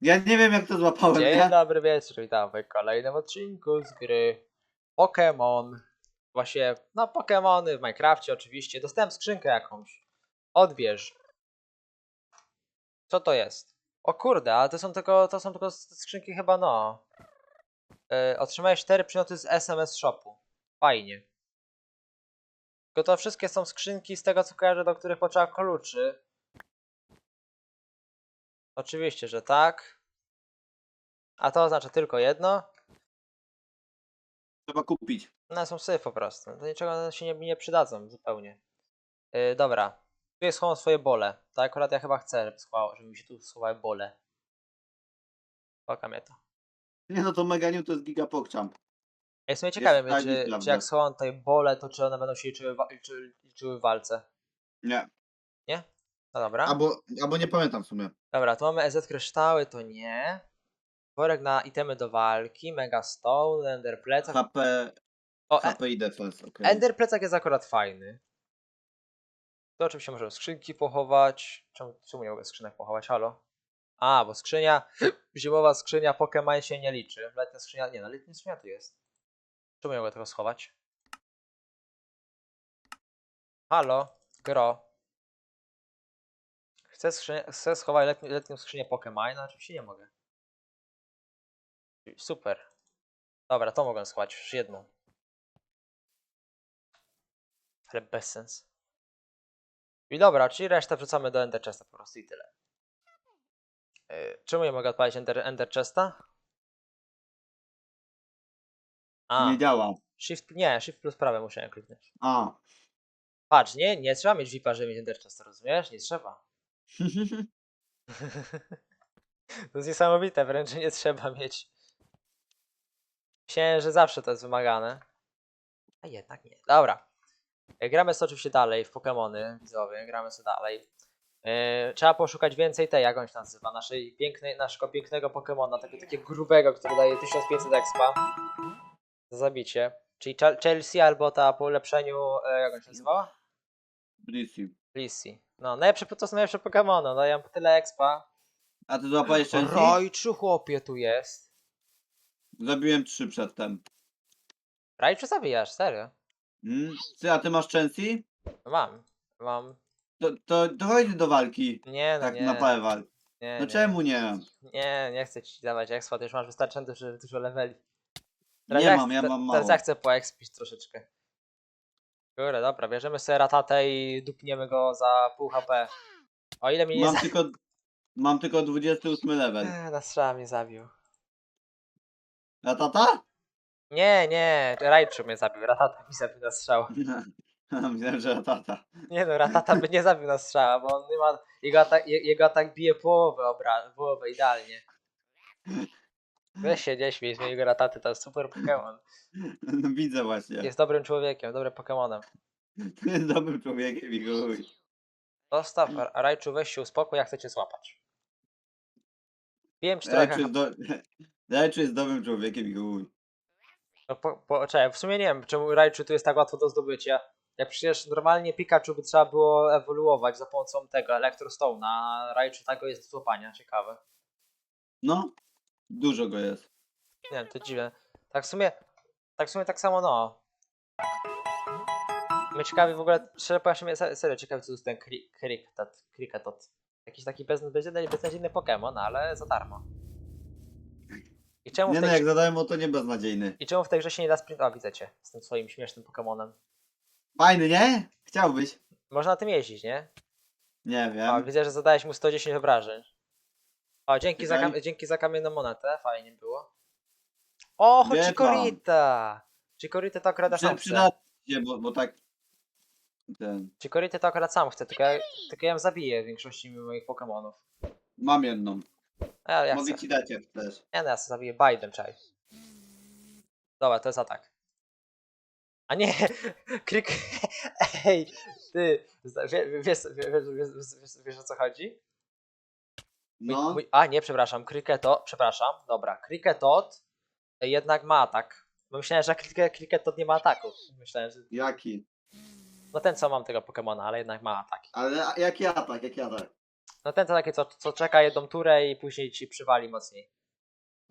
Ja nie wiem jak to złapałem, Dzień nie? dobry wieczór, witam w kolejnym odcinku z gry Pokémon. Właśnie, no Pokémony w Minecrafcie oczywiście. Dostałem skrzynkę jakąś. Odbierz. Co to jest? O kurde, ale to są tylko, to są tylko skrzynki chyba no. Yy, otrzymałeś 4 przymioty z SMS Shopu. Fajnie. Tylko to wszystkie są skrzynki z tego co kojarzę, do których potrzeba kluczy. Oczywiście, że tak. A to oznacza tylko jedno. Trzeba kupić. One są syf po prostu. Do niczego się nie, nie przydadzą zupełnie. Yy, dobra. Tu jest schowam swoje bole. To akurat ja chyba chcę, żeby, schowało, żeby mi się tu schowały bole. Poka mnie to. Nie no to Mega New to jest Giga PogChamp. Ja jestem ciekawy, fajnie, czy, czy prawda? jak schowam tutaj bole, to czy one będą się liczyły, wa- liczy, liczyły w walce. Nie. No dobra. Albo, albo nie pamiętam w sumie. Dobra, tu mamy EZ kryształy, to nie. Worek na itemy do walki, Mega Stone, Ender Plecak. HP, O, e- HP i Defense, okej. Ender Plecak jest akurat fajny. To oczywiście możemy skrzynki pochować. Czemu, czemu nie mogę skrzynek pochować? Halo? A, bo skrzynia, zimowa skrzynia Pokémon się nie liczy. Letnia skrzynia, nie no, letnia skrzynia tu jest. Czemu nie mogę tego schować? Halo? Gro? Chcę, skrzynię, chcę schować letni, letnią skrzynię Pokémon, no oczywiście nie mogę. Super. Dobra, to mogę schować, już jedną. Ale bez sens. I dobra, czyli resztę wrzucamy do Ender Chesta po prostu i tyle. Yy, czemu nie mogę odpalić Ender, Ender Chesta? A, Nie działa. shift, nie, shift plus prawe musiałem kliknąć. A. Patrz, nie, nie trzeba mieć VIPa, żeby mieć Ender Chesta, rozumiesz? Nie trzeba. To jest niesamowite, wręcz nie trzeba mieć. Myślałem, że zawsze to jest wymagane. A jednak nie. Dobra. E, Gramy sobie oczywiście dalej w Pokémony, widzowie, gramy sobie dalej. E, trzeba poszukać więcej tej, jak on się nazywa, naszej pięknej, naszego pięknego Pokémona, tego takiego grubego, który daje 1500 expa za zabicie. Czyli Chel- Chelsea albo ta po ulepszeniu, e, jak on się nazywała? Blissey. Lissy. No, najlepsze, to są najlepsze Pokémony, no dają tyle expa. A ty złapałeś Chelsea? Rajczu chłopie tu jest. Zabiłem trzy przedtem. Rajczu zabijasz, serio. Mm? Ty, a ty masz Chelsea? No mam, mam. To, to, chodź do walki. Nie, no Tak nie. na parę walk. nie, No nie. czemu nie? Nie, nie chcę ci dawać expa, ty już masz wystarczająco dużo, dużo leveli. Nie ja mam, ja chcę- mam Teraz mało. ja chcę poexpić troszeczkę. Kurde, dobra, bierzemy sobie ratatę i dupniemy go za pół HP. O ile nie Mam za... tylko, mam tylko 28 level. Eee, Na strzała mnie zabił. A tata? Nie, nie, Rajczu mnie zabił, ratata mi zabił na strzał. Myślałem, że tata. Nie no, ratata by nie zabił na strzała, bo on nie ma... Jego atak, je- jego atak bije połowę, obra... połowę idealnie. Weź się nie śmiej z mojego rataty, to jest super Pokémon. No widzę właśnie. Jest dobrym człowiekiem, dobrym Pokémonem. To jest dobrym człowiekiem i chuj. Zostaw, Ra- Rajczu, weź się uspokój, ja chcę cię złapać. Wiem, czy Rajczu trochę... jest, do... Rajczu jest dobrym człowiekiem i chuj. No, po, po, czekaj, w sumie nie wiem, czemu Rajczu tu jest tak łatwo do zdobycia. Jak przecież normalnie Pikachu by trzeba było ewoluować za pomocą tego Electrostone'a, a Rajczu tak go jest do złapania, ciekawe. No, dużo go jest. Nie wiem, to dziwne. Tak w sumie, tak w sumie tak samo no. Mnie ciekawi w ogóle, szczerze powiem, mnie se- serio ciekawi co to jest ten Kri- Kricketot. Kricketot. Jakiś taki bez, beznadziejny, beznadziejny Pokémon, ale za darmo. I czemu, Nie w no, tej, jak zadałem o to nie beznadziejny. I czemu w tej grze się nie da sprint... O, widzę cię, z tym swoim śmiesznym Pokémonem. Fajny, nie? Chciałbyś? Można na tym jeździć, nie? Nie O, wiem. widzę, że zadałeś mu 110 obrażeń. O, dzięki za, kam- dzięki za kamienną monetę, fajnie było. O, Wie Chikorita! Chikorita to akurat ja Przy, sam chcę. przyda się, bo, bo tak... Ten... Chikorita to akurat sam chcę, tylko ja, tylko ja ją zabiję w większości moich Pokémonów. Mam jedną. A ja, ja Mogę ci dać jak chcesz. Nie, no, ja sobie zabiję Biden, czaj. Dobra, to jest atak. A nie! Krik... Ej, ty! zda- wie- Wiesz, wiesz, wiesz, wiesz, wiesz, wiesz o co chodzi? No, mój, a nie, przepraszam, Kriketot, przepraszam, dobra, Kriketot jednak ma atak. Bo myślałem, że Krike- Kriketot nie ma ataków. Myślałem, że. jaki? No ten co mam tego Pokemona, ale jednak ma ataki. Ale a- jaki atak, jaki atak? No ten to takie, co, co czeka jedną turę i później ci przywali mocniej.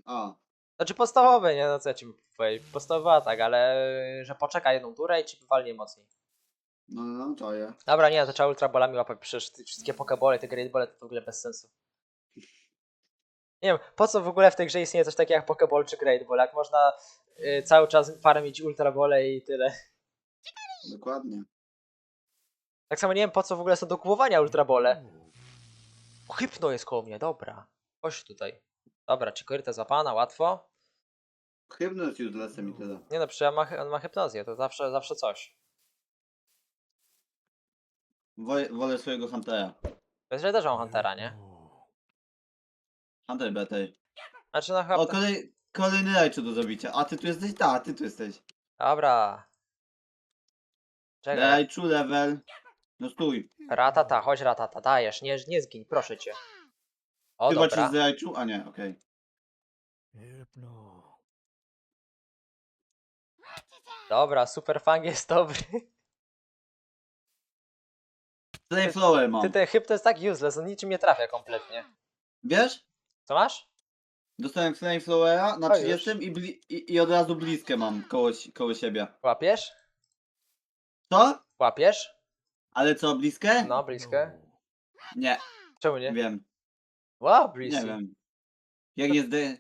A, Znaczy podstawowy, nie? No co ja ci powiedzieć? Podstawowa tak, ale że poczeka jedną turę i ci walnie mocniej. no, no, no, to je. Dobra, nie, to trzeba ultrabolami łapać. Przecież te wszystkie pokebole, te greatbole to w ogóle bez sensu. Nie wiem, po co w ogóle w tej grze istnieje coś takiego jak pokeball czy greatball, jak można y, cały czas farmić ultrabole i tyle. Dokładnie. Tak samo nie wiem po co w ogóle są do kupowania ultrabole. O, hypno jest koło mnie, dobra. Chodź tutaj. Dobra, Chikorita złapana, łatwo. Chybny jest uselessem i tyle. Nie no, przecież on ma, on ma hypnozję, to zawsze, zawsze coś. Wolę, wolę swojego Huntera. To jest, że też mam Huntera, nie? Hunter better. Znaczy no chyba... O, kolej, kolejny rajczu do zabicia. A ty tu jesteś? Tak, ty tu jesteś. Dobra. Czekaj. Rajczu, level. No stój. Ratata, chodź ratata, dajesz, nie, nie zgiń, proszę cię. O, Ty dobra. walczysz z rajczu? A nie, okej. Dobra, super fang jest dobry. Flamethrower mam. Ty ten hyp to jest tak useless, on niczym nie trafia kompletnie. Wiesz? Co masz? Dostałem Flamethrowera na O, 30 i, bli- i, i od razu bliskie mam koło, si- koło siebie. Łapiesz? Co? Łapiesz? Ale co, bliskie? No, bliskie. Nie, Czemu nie? wiem. Wow, Nie bliskie. wiem. Jak jest de...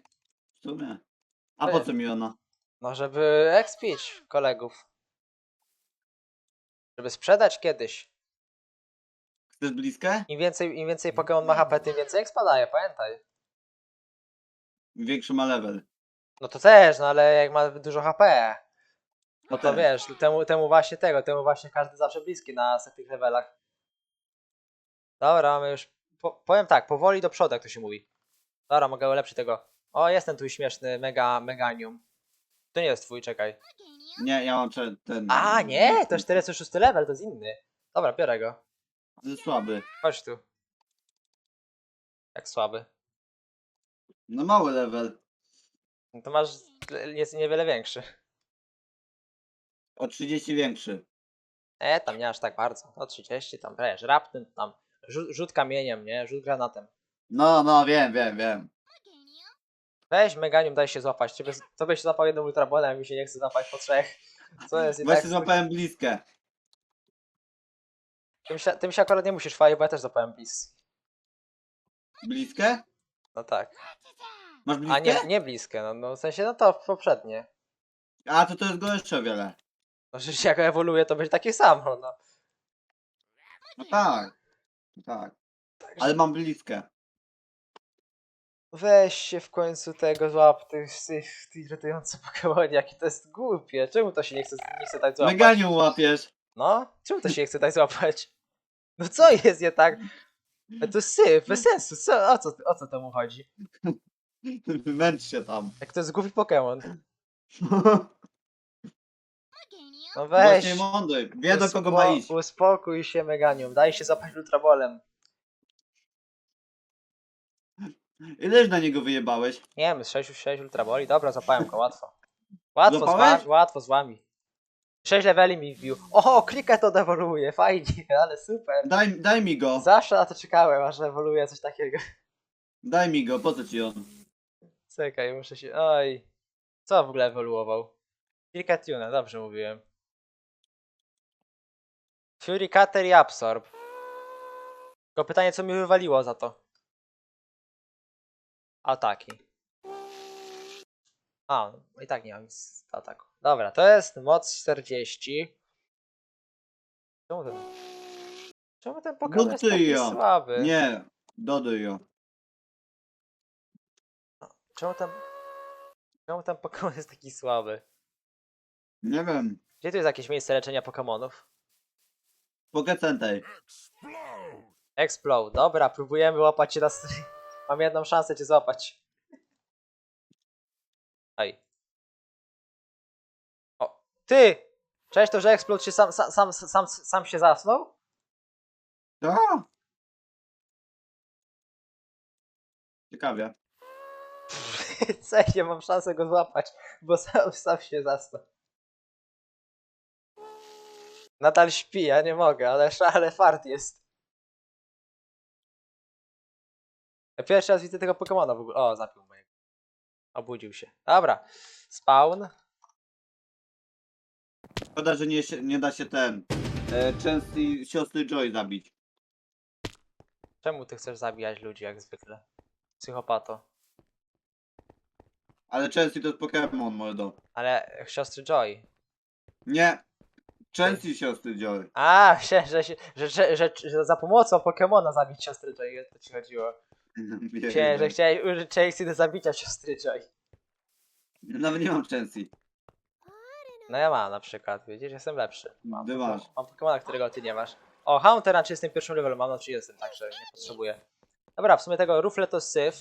W sumie. A po co mi ona? No, żeby expić kolegów. Żeby sprzedać kiedyś. Chcesz bliskie? Im więcej, im więcej Pokémon ma HP, tym więcej expa daje, pamiętaj. Większy ma level. No to też, no ale jak ma dużo HP. No to tak. wiesz, temu, temu właśnie tego, temu właśnie każdy zawsze bliski na tych levelach. Dobra, mamy już. Po, powiem tak, powoli do przodu, jak to się mówi. Dobra, mogę ulepszyć tego. O, jest ten tu śmieszny mega meganium. To nie jest twój, czekaj. Nie, ja mam cze- ten... A, nie, to 46 level, to jest inny. Dobra, biorę go. Jest słaby. Chodź tu. Jak słaby. No mały level. No to masz, jest niewiele większy. O 30 większy. E, tam nie aż tak bardzo. O 30, tam wiesz, raptem tam. Rzut, rzut kamieniem, nie? Rzut granatem. No, no, wiem, wiem, wiem. Weź Meganium, daj się złapać. Ciebie, tobie się złapał jednym ultrabolem, a mi się nie chce złapać po trzech. Co jest i tak... Właśnie złapałem bliskie. Tym się, tym się akurat nie musisz fajnie, bo ja też złapałem bis. Bliskie? No tak. Masz bliskie? A nie, nie bliskie, no, no w sensie, no to poprzednie. A, to to jest gorsze o wiele. No przecież jak ewoluuje, to będzie takie samo, no. No tak. No Tak. Także Ale mam bliskie. Weź się w końcu tego złap, tych, tych, tych Pokemonie, jakie to jest głupie. Czemu to się nie chce, nie chce tak złapać? Meganium łapiesz. No, czemu to się nie chce tak złapać? No co jest nie tak? Ale To syf, bez sensu, co, o, co, o co temu chodzi? Męcz się tam. Jak to jest głupi Pokémon. No weź. Właśnie mądry. Wie do kogo ma uspo- iść. Uspokój się Meganium, daj się zapać ultrabolem. Ileż na niego wyjebałeś? Nie wiem, z 6 6 ultraboli, dobra, zapałem go, łatwo. Łatwo z Złapałeś? wami, łatwo z wami. 6 leveli mi wbił. Oho, klikę to dewoluuje, fajnie, ale super. Daj, daj mi go. Zawsze na to czekałem, aż ewoluuje coś takiego. Daj mi go, po co ci on? Czekaj, muszę się. Oj. Co w ogóle ewoluował? Kilka tune, dobrze mówiłem. Fury Cutter i Absorb. Tylko pytanie, co mi wywaliło za to? Ataki. A, no i tak nie mam nic z ataku. Dobra, to jest moc 40. Czemu ten. Czemu ten Pokémon jest taki ją. słaby? Nie, dodaj ją. Czemu ten. Czemu ten Pokémon jest taki słaby? Nie wiem. Gdzie tu jest jakieś miejsce leczenia Pokémonów? Pokecentej. Explode. Dobra, próbujemy łapać cię raz. Mam jedną szansę cię złapać. Ej. O, ty! Cześć, to że Explode się sam, sam, sam, sam, sam się zasnął? A! Ciekawie. Co, nie mam szansę go złapać, bo sam, sam się zasnął. Nadal śpi, ja nie mogę, ale, ale fart jest. Ja pierwszy raz widzę tego Pokemona w ogóle. O, zapił. Obudził się. Dobra. Spawn. Szkoda, że nie, się- nie da się ten. E, częsty siostry Joy zabić. Czemu ty chcesz zabijać ludzi jak zwykle? Psychopato. Ale częsty to jest Pokémon, mordo. Ale siostry Joy. Nie. Częsty siostry Joy. A, myślałem, że, się- że, że, że, że za pomocą Pokemona zabić siostry Joy. O to ci chodziło. Myślałem, że chciałeś użyć Chelsea do zabicia siostry Joy. Nawet nie mam częsty. No ja mam na przykład, widzisz, jestem lepszy. Mam, Ty masz. mam Pokemona, którego ty nie masz. O, Haunter na 31 levelu mam na 30, także nie potrzebuję. Dobra, w sumie tego Rufle to syf.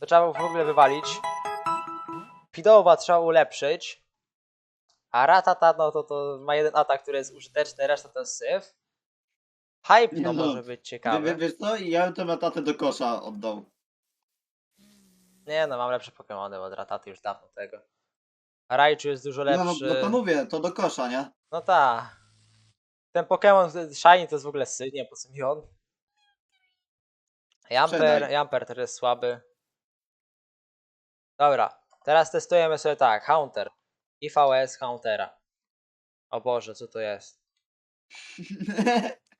To trzeba w ogóle wywalić. Fidowa trzeba ulepszyć. A Ratata, no to, to ma jeden atak, który jest użyteczny, reszta to jest syf. Hype Nie no, no, może być Wie, ciekawy. wie, wiesz co? Ja bym tę metatę do kosza oddał. Nie no, mam lepsze Pokemony od Rataty już dawno tego. Raichu jest dużo No, no, lepszy. no to mówię, to do kosza, nie? No ta. Ten Pokémon Shiny to jest w ogóle syn, nie po co mi on. Jamper, Sprzedaj. Jamper też jest słaby. Dobra, teraz testujemy sobie tak, Haunter. IVS Hauntera. O Boże, co to jest?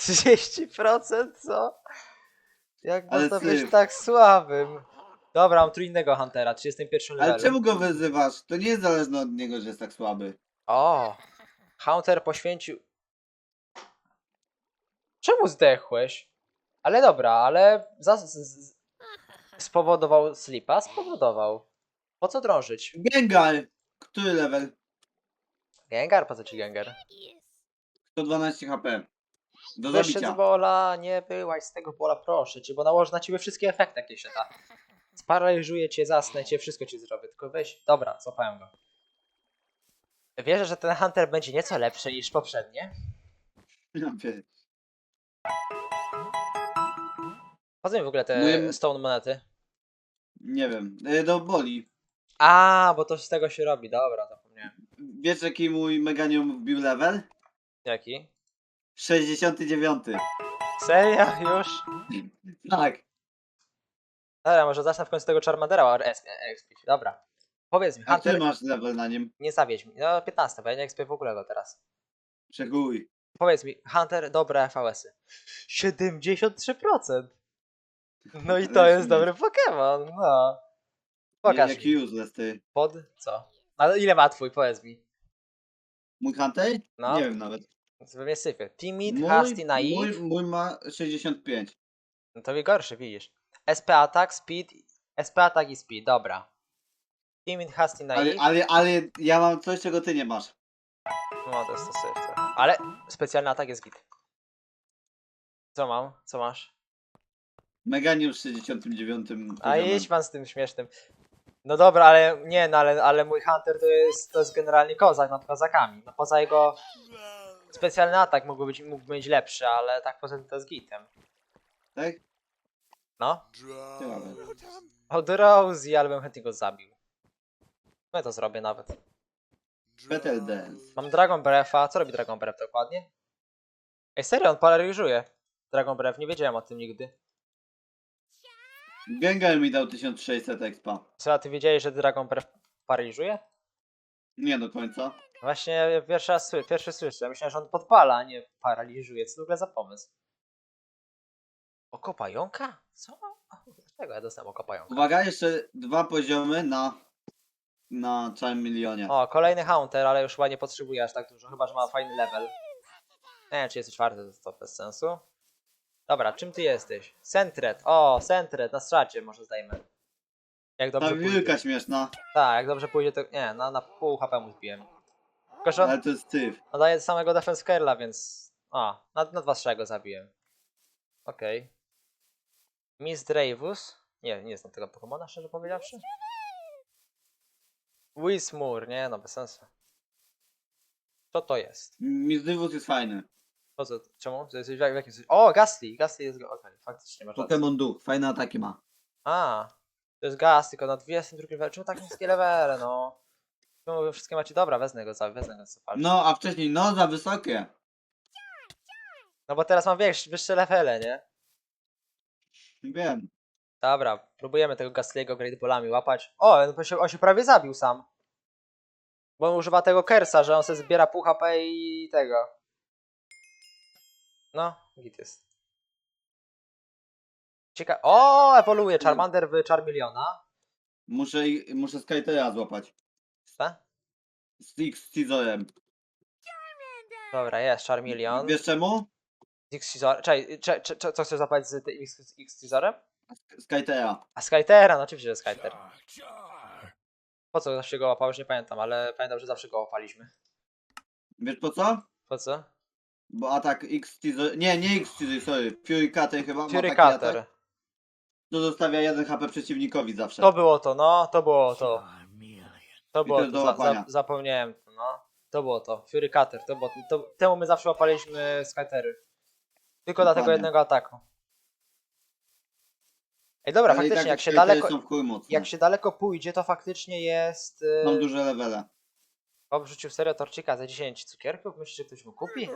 30% co? Jak Ale można syf. być tak słabym? Dobra, mam tu innego Huntera, 31 Ale czemu go wyzywasz? To nie jest zależne od niego, że jest tak słaby. O! Hunter poświęcił. Czemu zdechłeś? Ale dobra, ale za... z... z... spowodował slipa? Spowodował. Po co drążyć? Gengar! Który level? Gengar? Po co ci Gengar? 112 HP. Do Wyszedł z zabicia. bola, nie byłaś z tego bola, proszę cię, bo nałożę na ciebie wszystkie efekty, jakie się da. Sparaliżuję cię, zasnę cię, wszystko ci zrobię, tylko weź... Dobra, złapałem go. Wierzę, że ten Hunter będzie nieco lepszy niż poprzednie. Ja wiem. Po co mi w ogóle te Moje- stone monety? Nie wiem. E, Do boli. A, bo to z tego się robi, dobra, zapomniałem. Wiesz jaki mój Meganium wbił level? Jaki? 69. Serio? Już? Tak. Dobra, może zacznę w końcu tego Charmandera exp- expić. Dobra. Powiedz mi, A ty Hunter, masz level na nim? nie zawiedź mi. No 15, bo ja nie expię w ogóle go teraz. Przeguj. Powiedz mi, Hunter, dobre FVS-y. 73%! No i to Ale jest dobry Pokémon, no. Pokaż jaki useless ty. Pod co? Ale ile ma twój, powiedz mi. Mój Hunter? No. Nie wiem nawet. Pewnie syfie. Timid, Mój, Hasty, Naive. mój, mój ma 65. No to mi gorszy, widzisz. SP Attack, Speed, SP Attack i Speed, dobra. Timid, Hasty, Ale, Naive. ale, ale ja mam coś, czego ty nie masz. No to jest to syf trochę. Ale specjalny atak jest git. Co mam? Co masz? Meganium z 69. A poziomem. idź pan z tym śmiesznym. No dobra, ale nie, no ale, ale mój Hunter to jest, to jest generalnie kozak nad kozakami. No poza jego specjalny atak mógłby być, mógł być lepszy, ale tak poza tym to jest gitem. Tak? No. Ciekawe. Od Rosie, ale bym chętnie go zabił. No ja to zrobię nawet. Battle Dance. Mam Dragon Breath'a. Co robi Dragon Breath dokładnie? Ej, serio, on polaryzuje. Dragon Breath, nie wiedziałem o tym nigdy. Gengar mi dał 1600 expa. Co, a ty wiedziałeś, że Dragon Breath paraliżuje? Nie do końca. Właśnie pierwszy raz sły- pierwszy słyszę. Myślałem, że on podpala, a nie paraliżuje. Co w ogóle za pomysł? Oko pająka? Co? Dlaczego ja dostałem oko pająka? Uwaga, jeszcze dwa poziomy na na całym milionie. O, kolejny Haunter, ale już chyba nie potrzebuje aż tak dużo, chyba że ma fajny level. Nie wiem, czy jest czwarty, to, to bez sensu. Dobra, czym ty jesteś? Sentret. O, Sentret, na stracie może zdajmy. Jak Ta dobrze wilka pójdzie. śmieszna, Tak, jak dobrze pójdzie, to... Nie, na, na pół HP mu zbiłem. Tylko, że on, ale to jest tyw. on daje samego defense curla, więc... A, na, na dwa strzała go zabiłem. Okej. Miss Dravus? Nie, nie znam tego Pokemona, szczerze powiedziawszy. Wismur, nie no, bez sensu. Co to jest? Mizdywus jest fajny. Po co? Czemu? To jest, w jakim? O, Gastly! Gastly jest... Okej, faktycznie masz rację. Pokémon duch, fajne ataki ma. A, to jest Gast, tylko na 22 level. Czemu tak niskie levele, no? Czemu wy wszystkie macie? Dobra, wezmę go za, wezmę go za palce. No, a wcześniej no za wysokie. No bo teraz mam większe, wyższe levele, nie? Wiem. Dobra, próbujemy tego Gastliego Great Ballami łapać. O, on się, on się prawie zabił sam. Bo on używa tego Kersa, że on sobie zbiera pół HP i tego. No, git jest. Cieka... O, ewoluuje Charmander w Charmeleona. Muszę, muszę Skytera złapać. Co? Z X Scizorem. Dobra, jest Charmeleon. Wiesz czemu? X-Scizor... Czekaj, cze, cze, cze, co chcesz zapać z tym X-Scizorem? Skytera. A Skytera, no oczywiście, że Skyter. Po co zawsze go łapał, już nie pamiętam, ale pamiętam, że zawsze go łapaliśmy. Wiesz po co? Po co? Bo atak X Scizor... Nie, nie X Scizor, sorry. Fury Cutter chyba ma Fury atak, Cutter. To zostawia 1 HP przeciwnikowi zawsze. To było to, no, to było to. To było to jest to, do za, za, łapania. zapomniałem no. To było to, Fury Cutter, to było to. Temu my zawsze łapaliśmy Skytery. Tylko dla tego Dokładnie. jednego ataku. Ej, dobra, Ale i faktycznie, tak jak się, daleko, są w chuj mocne. jak się daleko pójdzie, to faktycznie jest... Są Yy, duże levele. Bob rzucił serio torcika za 10 cukierków, myślisz, że ktoś mu kupi?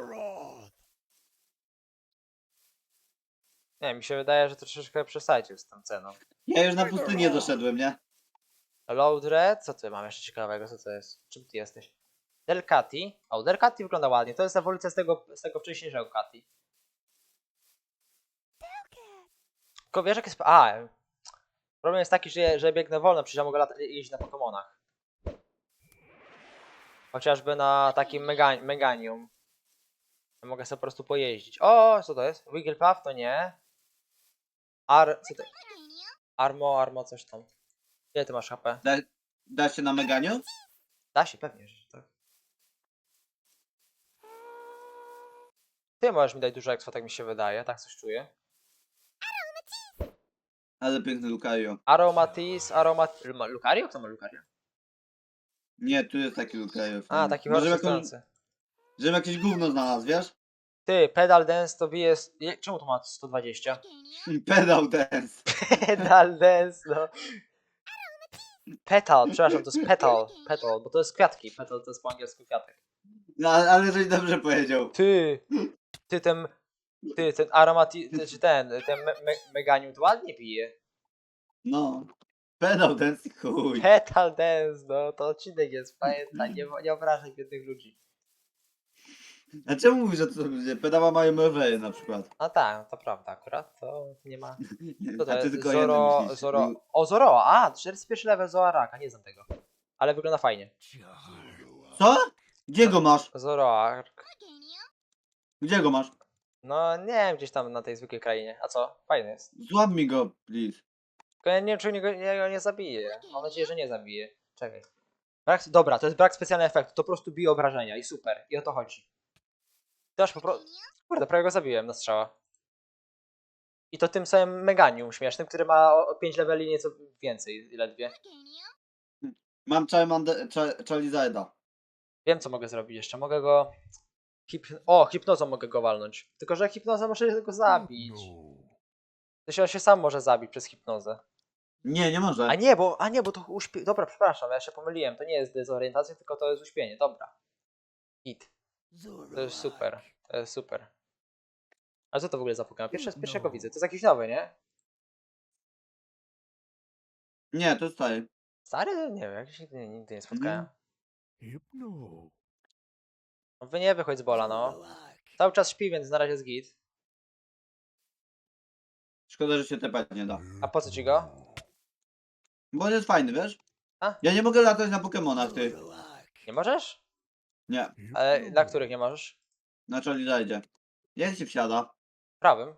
Nie, mi się wydaje, że troszeczkę przesadził z tą ceną. Ja już na pustynię doszedłem, nie? Load Red, co tu mam jeszcze ciekawego, co to jest? Czym ty jesteś? Delcati. O, Delcati wygląda ładnie, to jest ewolucja z tego, z tego wcześniejszego Cati. Jak jest... A, problem jest taki, że, że biegnę wolno, przecież ja mogę lata- jeździć na Pokemonach. Chociażby na takim mega, Meganium. Ja mogę sobie po prostu pojeździć. O, co to jest? Wigglepuff? To nie. Ar... Co to? Armo, Armo, coś tam. Ile ty masz HP? Da, da się na Meganiu? Da się, pewnie, że tak. Ty możesz mi dać dużo ekstra, tak mi się wydaje, tak coś czuję. Ale piękny Lucario. Aromatis, aromat... Ma- Lucario? Kto ma Lucario? Nie, tu jest taki Lucario. A, taki Może bardzo jakąś, żebym jakieś gówno znalazł, wiesz? Ty, Pedal Dance to bije... s- je- Czemu to ma 120? Pedał dance. Pedal Dance, no. Petal, przepraszam, to jest petal, petal, bo to jest kwiatki. Petal to jest po angielsku kwiatek. No, ale żeś dobrze powiedział. Ty, ty ten... Ty, ten aromati... Ty, czy ten, ten me, me, Meganium to ładnie bije. No. Pedał dance chuj. Petal Dance, no to odcinek jest, pamiętaj, nie, nie obrażaj biednych ludzi. A czemu mówisz, że to ludzie? Pedała mają rowery na przykład. No tak, to prawda akurat, to nie ma... To A ty jest? tylko Zoro, jeden myślisz. Zoro... O, Zoro, a, 41 level Zoaraka, nie znam tego. Ale wygląda fajnie. Co? Gdzie go masz? Zoroark. Gdzie go masz? No nie wiem, gdzieś tam na tej zwykłej krainie. A co? Fajny jest. Złap mi go, please. Tylko ja nie wiem, czy nie go nie, go nie zabije. Mam nadzieję, że nie zabije. Czekaj. Brak, dobra, to jest brak specjalnego efektu, to po prostu bije obrażenia i super. I o to chodzi. Też po prostu... Kurde, prawie go zabiłem na strzała. I to tym samym Meganium śmiesznym, który ma o 5 leveli nieco więcej, ledwie. Mam Charmander, Char- Charizarda. Wiem, co mogę zrobić jeszcze. Mogę go... Hip... O, hipnozą mogę go walnąć. Tylko, że hipnozą muszę go zabić. To się on się sam może zabić przez hipnozę. Nie, nie może. A nie, bo, a nie, bo to uśpienie. Dobra, przepraszam, ja się pomyliłem. To nie jest dezorientacja, tylko to jest uśpienie. Dobra. Hit. To jest super. To jest super. A co to w ogóle za Pokémon? Pierwszy, pierwszego widzę. To jest jakiś nowy, nie? Nie, to jest stary. Stary? Nie wiem, jakiś nigdy, nigdy nie spotkałem. Hypno. No Wy nie wychodź z bola, no. Cały czas śpi, więc na razie jest git. Szkoda, że się tepać nie da. A po co ci go? Bo on jest fajny, wiesz? A? Ja nie mogę latać na Pokemonach, ty. Nie możesz? Nie, Ale na których nie możesz? na Charizardzie. Jak się wsiada? Prawym.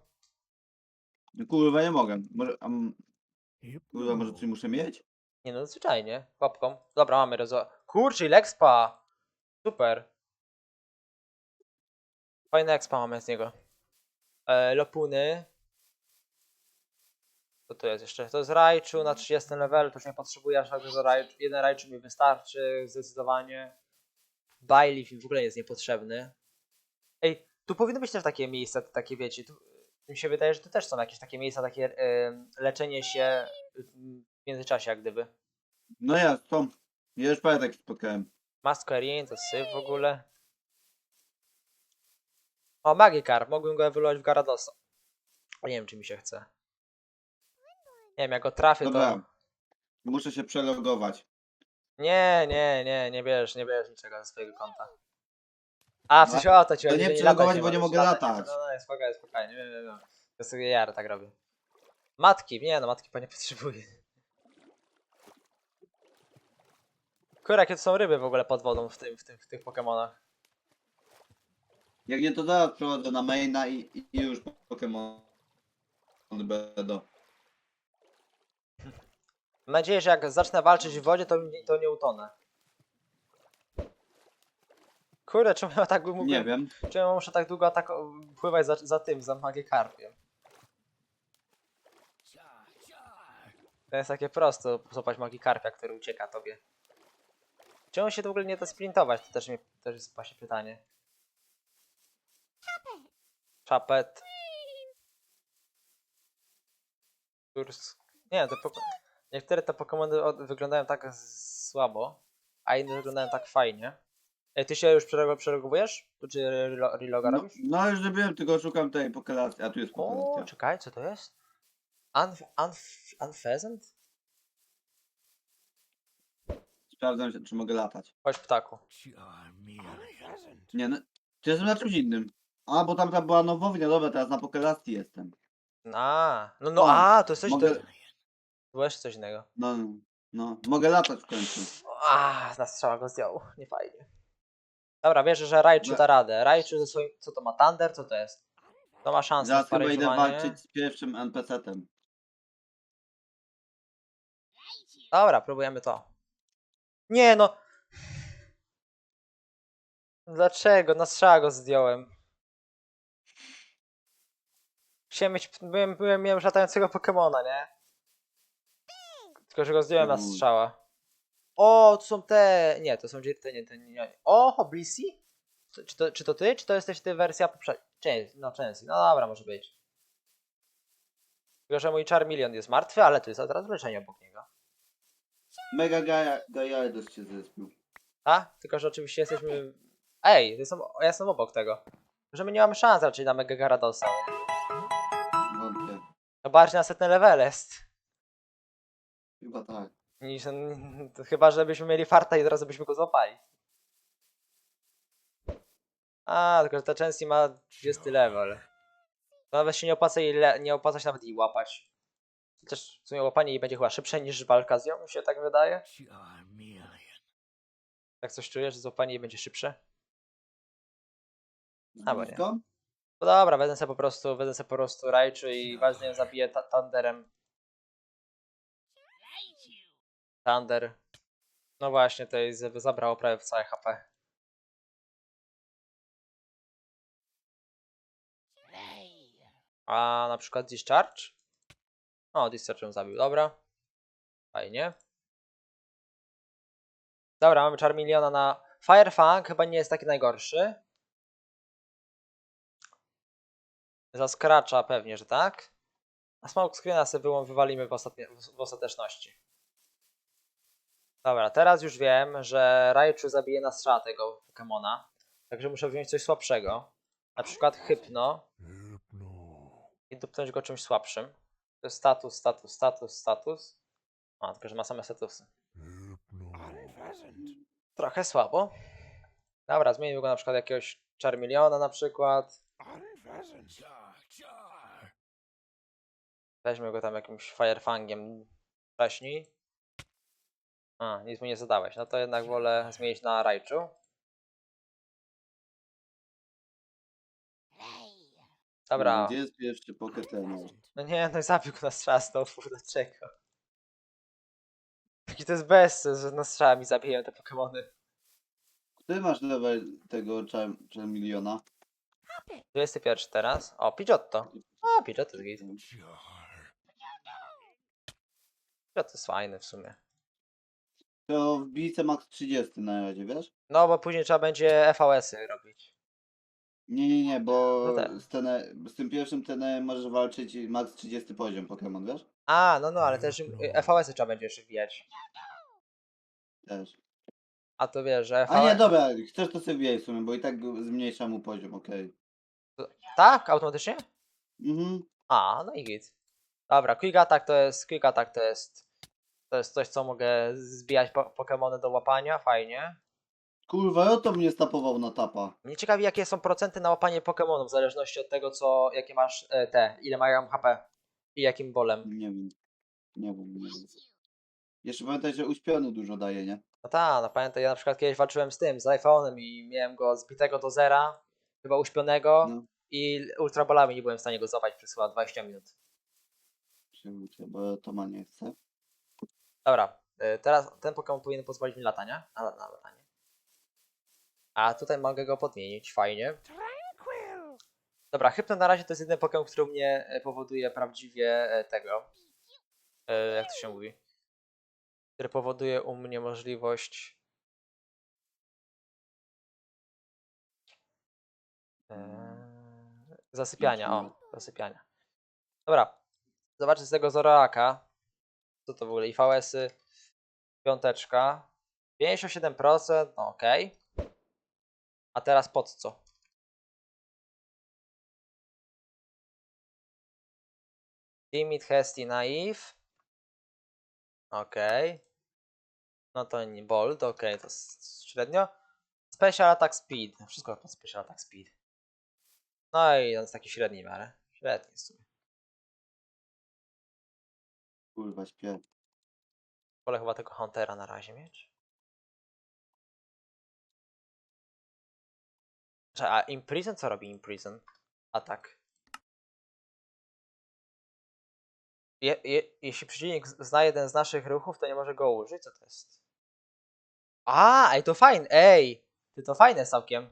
Kurwa, nie mogę. Może, kurwa, może coś muszę mieć? Nie no, zwyczajnie. Łapką. Dobra, mamy rezo... Kurczę, ile expa! Super. Fajne expa mamy z niego. E, Lopuny. Co to jest jeszcze? To jest Raichu na 30 level, to już nie potrzebuję aż tak dużo Raichu. Jeden Raichu mi wystarczy, zdecydowanie. Mi w ogóle jest niepotrzebny. Ej, tu powinny być też takie miejsca, takie wiecie, tu, mi się wydaje, że tu też są jakieś takie miejsca, takie leczenie się w międzyczasie jak gdyby. No ja, to. Ja już parę takich spotkałem. Masquerade, to syf w ogóle. O, Magikarp, mogłem go ewoluować w Garadosa. Nie wiem, czy mi się chce. Nie wiem, jak go trafię, Dobra. to... Muszę się przelogować. Nie, nie, nie, nie bierz, nie bierz niczego ze swojego konta. A, w sensie o to ci To chodzi, nie że przelogować, latać bo nie możesz, mogę latać. latać. No, no, spokojnie, spokojnie, nie, nie, nie. To sobie jara tak robię. Matki, nie no, matki pan nie potrzebuje. Kurwa, jakie to są ryby w ogóle pod wodą w, tym, w, tym, w tych Pokemonach. Jak nie, to zaraz przechodzę na maina i, i i już Pokémon będą. Mam nadzieję, że jak zacznę walczyć w wodzie, to, nie- to nie utonę. Kurde, czemu ja tak bym Nie wiem. Czemu ja muszę tak długo pływać za, za tym, za magiekarpiem? To jest takie proste, złapać magikarpia, który ucieka tobie. Czemu się w ogóle nie da sprintować? To też, mi, też jest właśnie pytanie. Czapet. Kurs. Nie, te poko- niektóre te Pokemony od- wyglądają tak słabo, a inne wyglądają tak fajnie. Ej, ty się już przerego- przeregowujesz? Czy relo- reloga No, robisz? no już zrobiłem, tylko szukam tej pokelacji. A tu jest O, czekaj, co to jest? Unf unf unpheasant? Sprawdzam, się, czy mogę latać. Chodź ptaku. Nie, no, to jestem na czymś innym. A, bo tam ta była nowownia, dobra, teraz na pokelacji jestem. A, no no, O, a, to jest coś, mogę- to jeszcze coś innego. No, no, mogę latać w końcu. A, na strzała go zdjął, nie fajnie. Dobra, wierzę, że Raichu da radę. Raichu ze swoim, co to ma, Thunder? Co to jest? To ma szansę na chyba idę walczyć z pierwszym NPC-tem. Dobra, próbujemy to. Nie no! Dlaczego? Na strzała go zdjąłem. Chciałem mieć, byłem, byłem, miałem latającego Pokemona, nie? Tylko, że go zdjąłem na strzała. O, to są te... Nie, to są te, nie, te, nie. O, Hoblisi? To- Czy to, czy to ty? Czy to jesteś ty wersja poprzednia? Część, no część. No dobra, może być. Tylko, że mój Charmeleon jest martwy, ale tu jest od razu leczenie obok niego. Mega Gaia, Gaiados się zespił. A? Tylko, że oczywiście jesteśmy... Ej, to jestem, ja jestem obok tego. Że my nie mamy szans raczej na Mega Garadosa. Wątpię. To bardziej na setne level jest. Chyba tak. Niż, to chyba, żebyśmy mieli farta i od razu byśmy go złapali. A, tylko że ta Chansi ma 30 level. To nawet się nie opłaca, jej le- nie opłaca się nawet jej łapać. Chociaż w sumie łapanie jej będzie chyba szybsze niż walka z nią, mi się tak wydaje. Tak coś czujesz, że złapanie jej będzie szybsze? A, bo nie. No dobra, wezmę sobie po prostu, wezmę sobie po prostu Raichu i właśnie ją zabiję ta- Thunderem. Thunder. No właśnie, z- zabrało prawie w całe HP. A na przykład Discharge? O, Discharge ją zabił, dobra. Fajnie. Dobra, mamy Charmeleona na... Firefang chyba nie jest taki najgorszy. Za Scratcha pewnie, że tak. A Smoke Screena sobie wyłą- wywalimy w, ostatnie, w ostateczności. Dobra, teraz już wiem, że Raichu zabije na strzała tego Pokemona. Także muszę wziąć coś słabszego. Na przykład Hypno Hypno. i dupnąć go czymś słabszym. To jest status, status, status, status. A, tylko że ma same statusy. Hypno. Trochę słabo. Dobra, zmienimy go na przykład jakiegoś Charmeleona na przykład. Weźmy go tam jakimś Firefangiem wcześniej. A, nic mu nie zadałeś. No to jednak wolę zmienić na Raichu. Dobra. Gdzie jest pierwszy Poketeno? No nie, no i zabił go na strzał. Dlaczego? Jaki to jest bezsens, że na strzała mi zabijają te Pokemony. Ty masz level tego Charmeleona? 21 teraz. O, Pidgeotto. O, Pidgeotto jest git. Pidgeotto jest fajny w sumie. To wbijcie max 30 na razie, wiesz? No, bo później trzeba będzie FVS-y robić. Nie, nie, nie, bo No tak. z, tene, z tym pierwszym tenem możesz walczyć max 30 poziom Pokémon, wiesz? A, no, no, ale też y, FVS-y trzeba będzie jeszcze wbijać. Też. A to wiesz, że A nie, FVS... dobra, chcesz to sobie wbijaj w sumie, bo i tak zmniejsza mu poziom, okej. Tak? Automatycznie? Mhm. A, no i git. Dobra, Quick Attack to jest, Quick Attack to jest, to jest coś, co mogę zbijać po Pokemony do łapania, fajnie. Kurwa, ja to mnie stapował na tapa. Mnie ciekawi, jakie są procenty na łapanie Pokemonów, w zależności od tego, co, jakie masz e, te, ile mają HP i jakim bolem. Nie wiem. Nie wiem, nie wiem. Jeszcze pamiętaj, że uśpiony dużo daje, nie? No tak, no pamiętaj, ja na przykład kiedyś walczyłem z tym, z iPhone'em i miałem go zbitego do zera, chyba uśpionego No. i ultrabolami nie byłem w stanie go złapać przez chyba 20 minut. Uczę, bo to ma nie chce. Dobra, y, teraz ten Pokémon powinien pozwolić mi latania, na, na latanie. A tutaj mogę go podmienić, fajnie. Dobra, Hypno na razie to jest jedyny Pokémon, który mnie e, powoduje prawdziwie e, tego. e, Jak to się mówi? Który powoduje u mnie możliwość. e, Zasypiania, o, zasypiania. Dobra, zobaczę z tego Zoroaka. Co to w ogóle? IVS-y. Piąteczka. 57%, no okej. A teraz pod co? Timid, Hasty, Naive. Okej. No to nie bold, okej, to średnio. Special Attack Speed. Wszystko to Special Attack Speed. No i on jest taki średni w miarę. Średni w sumie. Kurwa, śpię. Wolę chyba tego Huntera na razie mieć. A Imprison co robi Imprison? Atak. Je, je, jeśli przeciwnik zna jeden z naszych ruchów, to nie może go użyć? Co to jest? A, ej, to fajne, ej! Ty to fajne całkiem.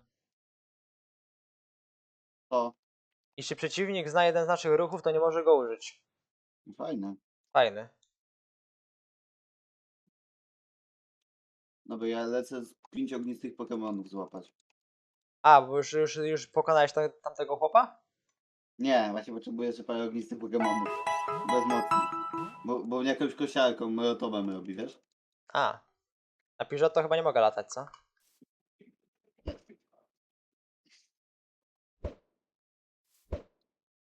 To Jeśli przeciwnik zna jeden z naszych ruchów, to nie może go użyć. fajne. Fajny. No bo ja lecę z pięć ognistych Pokemonów złapać. A, bo już, już, już pokonałeś ta, tamtego chłopa? Nie, właśnie potrzebuję jeszcze parę ognistych Pokemonów. Bez mocy. Bo, bo jakąś kosiarką molotowem robi, wiesz? A. Na Peugeot to chyba nie mogę latać, co?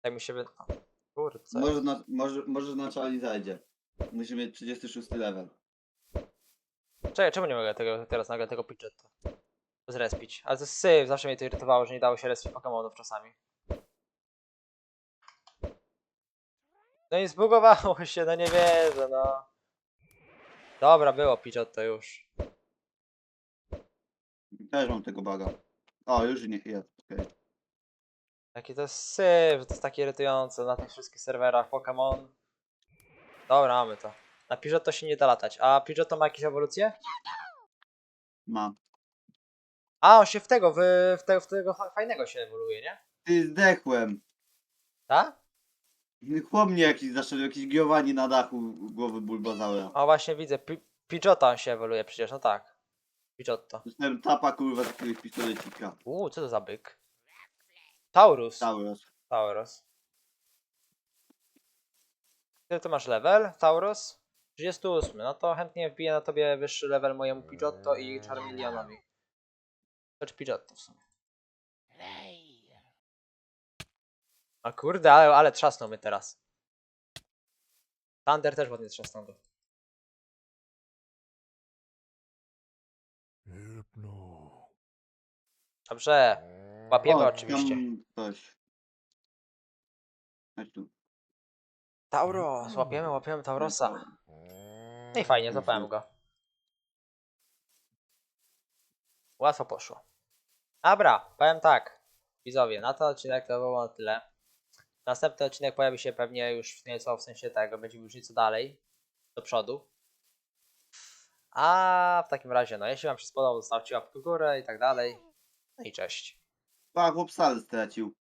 Tak mi się wy... co Może na, może, może na czali zajdzie. Musi mieć 36 level. Czekaj, czemu nie mogę tego, teraz nagle tego Pidgeotto zrespić? Ale to jest syf, zawsze mnie to irytowało, że nie dało się respić Pokemonów czasami. No i zbugowało się, no nie wierzę, no. Dobra, było Pidgeotto już. Też mam tego baga. O, już nie jest, okej. Jaki to jest syf, to jest takie irytujące na tych wszystkich serwerach Pokémon. Dobra, mamy to. Na Pidgeotto się nie da latać. A Pidgeotto ma jakieś ewolucje? Ma. A, on się w tego, w, w, te, w tego fa- fajnego się ewoluuje, nie? Ty zdechłem. Tak? Chłop mnie jakiś zaszedł, jakiś giowani na dachu głowy Bulbazaura. O, właśnie widzę. Pi Pidgeotto on się ewoluuje przecież, no tak. Pidgeotto. Dostałem tapa kurwa z jakiegoś pistolecika. Uuu, co to za byk? Taurus. Tauros. Taurus. Ty to masz level, Taurus? 38. No to chętnie wbiję na tobie wyższy level mojemu Pidgeotto i Charmeleonowi. Znaczy Pidgeotto w sumie. A kurde, ale, ale trzasnął mnie teraz. Thunder też ładnie trzasnął go. Dobrze, łapiemy O, oczywiście. tam. Chodź tu. Tauros, łapiemy, łapiemy Taurosa. No i fajnie, złapałem go. Łatwo poszło. Dobra, powiem tak. Widzowie, na ten odcinek to było na tyle. Następny odcinek pojawi się pewnie już nieco w sensie tego, będzie już nieco dalej, do przodu. A w takim razie, no jeśli wam się spodobał, zostawcie łapkę w górę i tak dalej. No i cześć. Pa, chłop salę stracił.